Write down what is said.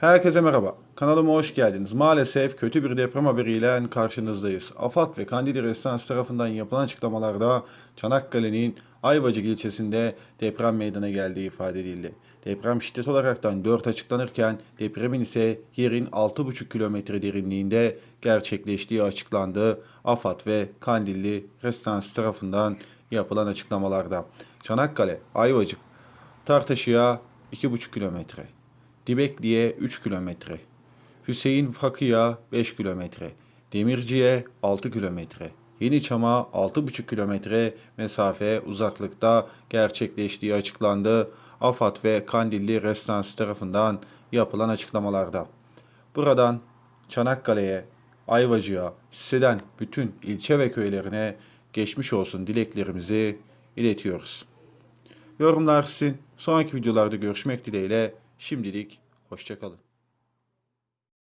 Herkese merhaba. Kanalıma hoş geldiniz. Maalesef kötü bir deprem haberiyle karşınızdayız. AFAD ve Kandili Residence tarafından yapılan açıklamalarda Çanakkale'nin Ayvacık ilçesinde deprem meydana geldiği ifade edildi. Deprem şiddet olaraktan 4 açıklanırken depremin ise yerin 6,5 kilometre derinliğinde gerçekleştiği açıklandı. AFAD ve Kandilli Residence tarafından yapılan açıklamalarda. Çanakkale, Ayvacık, Tartaşı'ya 2,5 kilometre. Dibekli'ye 3 kilometre. Hüseyin Fakı'ya 5 kilometre. Demirci'ye 6 kilometre. Yeniçam'a 6,5 kilometre mesafe uzaklıkta gerçekleştiği açıklandı. AFAD ve Kandilli Restansı tarafından yapılan açıklamalarda. Buradan Çanakkale'ye, Ayvacık'a, Sise'den bütün ilçe ve köylerine geçmiş olsun dileklerimizi iletiyoruz. Yorumlar sizin. Sonraki videolarda görüşmek dileğiyle. Şimdilik hoşçakalın.